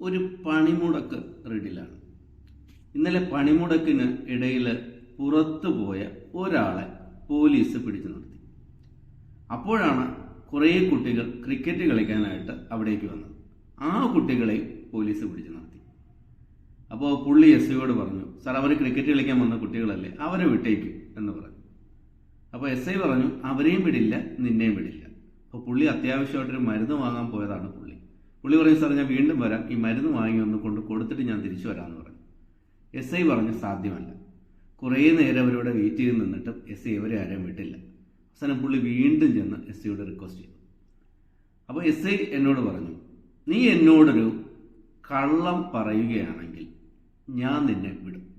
ഒരു പണിമുടക്ക് റെഡിലാണ്. ഇന്നലെ പണിമുടക്കിന് ഇടയിൽ പുറത്തു പോയ ഒരാളെ പോലീസ് പിടിച്ചു നിർത്തി. അപ്പോഴാണ് കുറേ കുട്ടികൾ ക്രിക്കറ്റ് കളിക്കാനായിട്ട് അവിടേക്ക് വന്നത്. ആ കുട്ടികളെ പോലീസ് പിടിച്ചു നിർത്തി. അപ്പോൾ പുള്ളി എസ് സിയോട് പറഞ്ഞു സാർ അവർ ക്രിക്കറ്റ് കളിക്കാൻ വന്ന കുട്ടികളല്ലേ അവരെ വിട്ടേക്കും എന്ന് പറഞ്ഞു. അപ്പോൾ എസ് ഐ പറഞ്ഞു അവരെയും വിടില്ല നിന്നെയും വിടില്ല. അപ്പോൾ പുള്ളി അത്യാവശ്യമായിട്ടൊരു മരുന്ന് വാങ്ങാൻ പോയതാണ് പുള്ളി. പുള്ളി പറഞ്ഞു സാർ ഞാൻ വീണ്ടും വരാം. ഈ മരുന്ന് വാങ്ങി ഒന്ന് കൊണ്ട് കൊടുത്തിട്ട് ഞാൻ തിരിച്ചു വരാമെന്ന് പറഞ്ഞു. എസ് ഐ പറഞ്ഞു സാധ്യമല്ല. കുറേ നേരം അവരോട് വെയിറ്റ് ചെയ്ത് നിന്നിട്ടും എസ് ഐ അവരെ ആരെയും വിട്ടില്ല. അവസാനം പുള്ളി വീണ്ടും ചെന്ന് എസ് ഐയോട് റിക്വസ്റ്റ് ചെയ്തു. അപ്പോൾ എസ് ഐ എന്നോട് പറഞ്ഞു നീ എന്നോടൊരു കള്ളം പറയുകയാണെങ്കിൽ ഞാൻ നിന്നെ വിടും.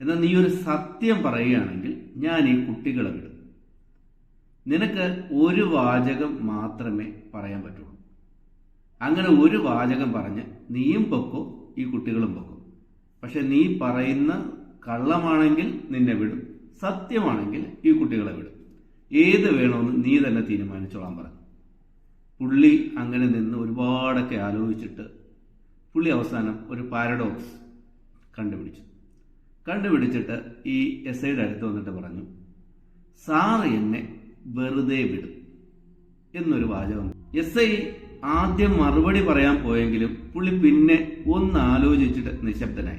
എന്നാൽ നീ ഒരു സത്യം പറയുകയാണെങ്കിൽ ഞാൻ ഈ കുട്ടികളെ വിടും. നിനക്ക് ഒരു വാചകം മാത്രമേ പറയാൻ പറ്റുള്ളൂ. അങ്ങനെ ഒരു വാചകം പറഞ്ഞ് നീയും പൊക്കോ ഈ കുട്ടികളും പൊക്കോ. പക്ഷെ നീ പറയുന്ന കള്ളമാണെങ്കിൽ നിന്നെ വിടും സത്യമാണെങ്കിൽ ഈ കുട്ടികളെ വിടും. ഏത് വേണമെന്ന് നീ തന്നെ തീരുമാനിച്ചോളാൻ പറഞ്ഞു പുള്ളി അങ്ങനെ നിന്ന് ഒരുപാടൊക്കെ ആലോചിച്ചിട്ട് പുള്ളി അവസാനം ഒരു പാരഡോക്സ് കണ്ടുപിടിച്ചു. കണ്ടുപിടിച്ചിട്ട് ഈ എസ് ഐയുടെ അടുത്ത് വന്നിട്ട് പറഞ്ഞു സാറ് എന്നെ വെറുതെ വിടും എന്നൊരു വാചകം. എസ് ഐ ആദ്യം മറുപടി പറയാൻ പോയെങ്കിലും പുള്ളി പിന്നെ ഒന്ന് ആലോചിച്ചിട്ട് നിശബ്ദനായി.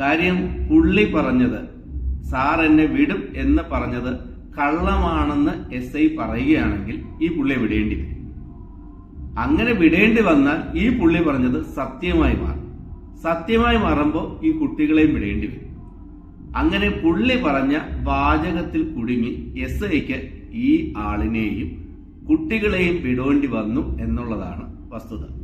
കാര്യം പുള്ളി പറഞ്ഞത് സാർ എന്നെ വിടും എന്ന് പറഞ്ഞത് കള്ളമാണെന്ന് എസ് ഐ പറയുകയാണെങ്കിൽ ഈ പുള്ളിയെ വിടേണ്ടി വരും. അങ്ങനെ വിടേണ്ടി വന്നാൽ ഈ പുള്ളി പറഞ്ഞത് സത്യമായി മാറും. സത്യമായി മാറുമ്പോൾ ഈ കുട്ടികളെയും വിടേണ്ടി വരും. അങ്ങനെ പുള്ളി പറഞ്ഞ വാചകത്തിൽ കുടുങ്ങി എസ് ഐക്ക് ഈ ആളിനെയും കുട്ടികളെയും വിടേണ്ടി വന്നു എന്നുള്ളതാണ് വസ്തുത.